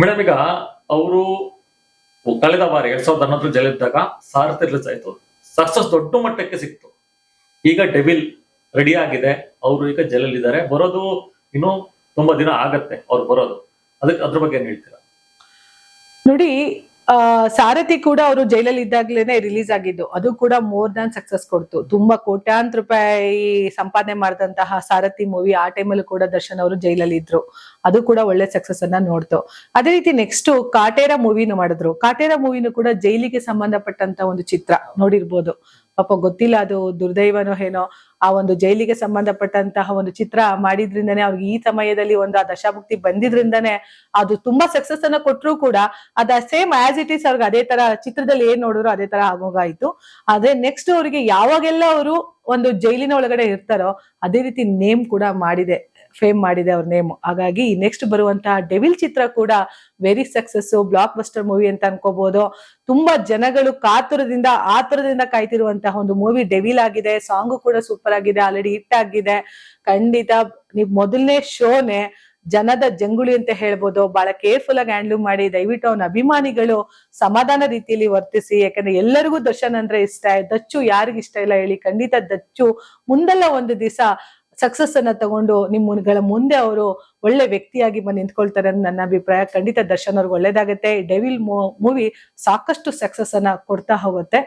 Madam, ಈಗ ಅವರು ಕಳೆದ ಬಾರಿ, ಎರಡ್ ಸಾವಿರದ ಹನ್ನೊಂದರ ಜಲಿದ್ದಾಗ ಸಾರಥಿ ರಿಲೀಸ್ ಆಯ್ತು. ಸಕ್ಸಸ್ ದೊಡ್ಡ ಮಟ್ಟಕ್ಕೆ ಸಿಕ್ತು. ಈಗ ಡೆವಿಲ್ ರೆಡಿ ಆಗಿದೆ. ಅವರು ಈಗ ಜೈಲಲ್ಲಿದ್ದಾರೆ. ಬರೋದು ಇನ್ನು ತುಂಬಾ ದಿನ ಆಗತ್ತೆ ಅವ್ರು ಬರೋದು. ಅದಕ್ಕೆ ಅದ್ರ ಬಗ್ಗೆ ಏನ್ ಹೇಳ್ತೀರಾ? ನೋಡಿ ಸಾರಥಿ ಕೂಡ ಅವರು ಜೈಲಲ್ಲಿ ಇದ್ದಾಗ್ಲೇನೆ ರಿಲೀಸ್ ಆಗಿದ್ದು. ಅದು ಕೂಡ ಮೋರ್ ದಾನ್ ಸಕ್ಸಸ್ ಕೊಡ್ತು. ತುಂಬಾ ಕೋಟ್ಯಾಂತರ ರೂಪಾಯಿ ಸಂಪಾದನೆ ಮಾಡಿದಂತಹ ಸಾರಥಿ ಮೂವಿ ಆ ಟೈಮಲ್ಲೂ ಕೂಡ ದರ್ಶನ್ ಅವರು ಜೈಲಲ್ಲಿ ಇದ್ರು. ಅದು ಕೂಡ ಒಳ್ಳೆ ಸಕ್ಸಸ್ ಅನ್ನ ನೋಡ್ತು. ಅದೇ ರೀತಿ ನೆಕ್ಸ್ಟ್ ಕಾಟೇರ ಮೂವಿನು ಮಾಡಿದ್ರು. ಕಾಟೇರ ಮೂವಿನು ಕೂಡ ಜೈಲಿಗೆ ಸಂಬಂಧಪಟ್ಟಂತ ಒಂದು ಚಿತ್ರ ನೋಡಿರ್ಬೋದು. ಪಾಪ ಗೊತ್ತಿಲ್ಲ ಅದು ದುರ್ದೈವನೋ ಏನೋ. ಆ ಒಂದು ಜೈಲಿಗೆ ಸಂಬಂಧಪಟ್ಟಂತಹ ಒಂದು ಚಿತ್ರ ಮಾಡಿದ್ರಿಂದನೇ ಅವ್ರಿಗೆ ಈ ಸಮಯದಲ್ಲಿ ಒಂದು ಆ ದಶಾಭುಕ್ತಿ ಬಂದಿದ್ರಿಂದನೇ ಅದು ತುಂಬಾ ಸಕ್ಸಸ್ ಅನ್ನ ಕೊಟ್ಟರು ಕೂಡ ಅದ ಸೇಮ್ ಆಸ್ ಇಟ್ ಈಸ್ ಅವ್ರಿಗೆ ಅದೇ ತರ ಚಿತ್ರದಲ್ಲಿ ಏನ್ ನೋಡಿದ್ರು ಅದೇ ತರ ಆಗೋಗಾಯ್ತು ಆದ್ರೆ ನೆಕ್ಸ್ಟ್ ಅವರಿಗೆ ಯಾವಾಗೆಲ್ಲ ಅವರು ಒಂದು ಜೈಲಿನ ಒಳಗಡೆ ಇರ್ತಾರೋ ಅದೇ ರೀತಿ ನೇಮ್ ಕೂಡ ಮಾಡಿದೆ ಫೇಮ್ ಮಾಡಿದೆ ಅವ್ರ ನೇಮ್ ಹಾಗಾಗಿ ನೆಕ್ಸ್ಟ್ ಬರುವಂತಹ ಡೆವಿಲ್ ಚಿತ್ರ ಕೂಡ very success blockbuster movie ಅಂತ ಅನ್ಕೋಬಹುದು ತುಂಬಾ ಜನಗಳು ಕಾತುರದಿಂದ, ಆತುರದಿಂದ ಕಾಯ್ತಿರುವಂತಹ ಒಂದು ಮೂವಿ ಡೆವಿಲ್ ಆಗಿದೆ. ಸಾಂಗ್ ಕೂಡ ಸೂಪರ್ ಆಗಿದೆ ಆಲ್ರೆಡಿ ಹಿಟ್ ಆಗಿದೆ. ಖಂಡಿತ ನೀವ್ ಮೊದಲನೇ ಶೋನೆ ಜನದ ಜಂಗುಳಿ ಅಂತ ಹೇಳ್ಬೋದು. ಬಹಳ ಕೇರ್ಫುಲ್ ಆಗಿ ಹ್ಯಾಂಡ್ಲ್ ಮಾಡಿ, ದಯವಿಟ್ಟು ಅವನ ಅಭಿಮಾನಿಗಳು ಸಮಾಧಾನ ರೀತಿಯಲ್ಲಿ ವರ್ತಿಸಿ. ಯಾಕಂದ್ರೆ ಎಲ್ಲರಿಗೂ ದರ್ಶನ್ ಅಂದ್ರೆ ಇಷ್ಟ. ದಚ್ಚು ಯಾರಿಗ ಇಷ್ಟ ಇಲ್ಲ ಹೇಳಿ. ಖಂಡಿತ ದಚ್ಚು ಮುಂದೆಲ್ಲ ಒಂದು ದಿವಸ ಸಕ್ಸಸ್ ಅನ್ನ ತಗೊಂಡು ನಿಮ್ಮಗಳ ಮುಂದೆ ಅವರು ಒಳ್ಳೆ ವ್ಯಕ್ತಿಯಾಗಿ ಬಂದು ನಿಂತ್ಕೊಳ್ತಾರೆ ಅಂತ ನನ್ನ ಅಭಿಪ್ರಾಯ. ಖಂಡಿತ ದರ್ಶನ್ ಅವ್ರಿಗೆ ಒಳ್ಳೇದಾಗುತ್ತೆ. ಡೆವಿಲ್ ಮೂವಿ ಸಾಕಷ್ಟು ಸಕ್ಸಸ್ ಅನ್ನ ಕೊಡ್ತಾ ಹೋಗುತ್ತೆ.